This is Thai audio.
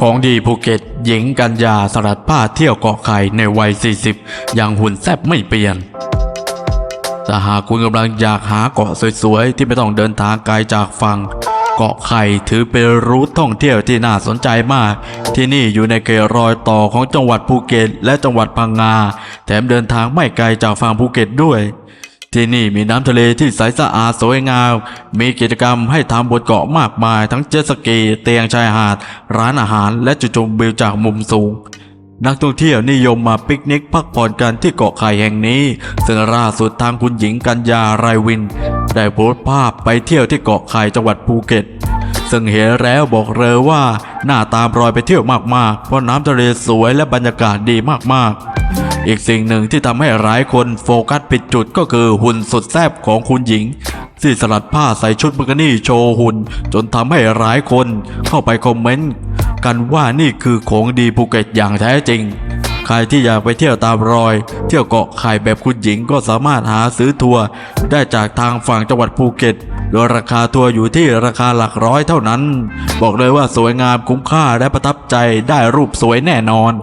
ของดีภูเก็ต หญิงกัญญาสลัดผ้าเที่ยวเกาะไข่ในวัย 40อย่างหุ่นแซบไม่เปลี่ยนแต่หากคุณกำลังอยากหาเกาะสวยๆ ที่ไม่ต้องเดินทางไกลจากฝั่ง เกาะไข่ถือเป็นรูทท่องเที่ยวที่น่าสนใจมาก ที่นี่อยู่ในเขตรอยต่อของจังหวัดภูเก็ต และจังหวัดพังงา แถมเดินทางไม่ไกลจากฝั่งภูเก็ตด้วย ที่นี่มีน้ำทะเลที่ใสสะอาดสวยงาม มีกิจกรรมให้ทำบนเกาะมากมาย ทั้งเจ็ตสกีเตียงชายหาด ร้านอาหารและจุดชมวิวจากมุมสูง นักท่องเที่ยวนิยมมาปิกนิกพักผ่อนกันที่เกาะไข่แห่งนี้ ซึ่งล่าสุดทางคุณหญิงกัญญารายวิน ได้โพสต์ภาพไปเที่ยวที่เกาะไข่จังหวัดภูเก็ต ซึ่งเห็นแล้วบอกเลยว่าหน้าตามรอยไปเที่ยวมากๆ เพราะน้ำทะเลสวยและบรรยากาศดีมากๆ อีกสิ่งหนึ่งที่ทำให้หลายคนโฟกัสผิดจุดก็คือหุ่นสุดแซ่บของคุณหญิงที่สลัดผ้าใส่ชุดบิกินี่โชว์หุ่น จนทำให้หลายคนเข้าไปคอมเมนต์กันว่านี่คือของดีภูเก็ตอย่างแท้จริง ใครที่อยากไปเที่ยวตามรอย เที่ยวเกาะไข่แบบคุณหญิงก็สามารถหาซื้อทัวร์ได้จากทางฝั่งจังหวัดภูเก็ต โดยราคาทัวร์อยู่ที่ราคาหลักร้อยเท่านั้น บอกเลยว่าสวยงามคุ้มค่าและประทับใจได้รูปสวยแน่นอน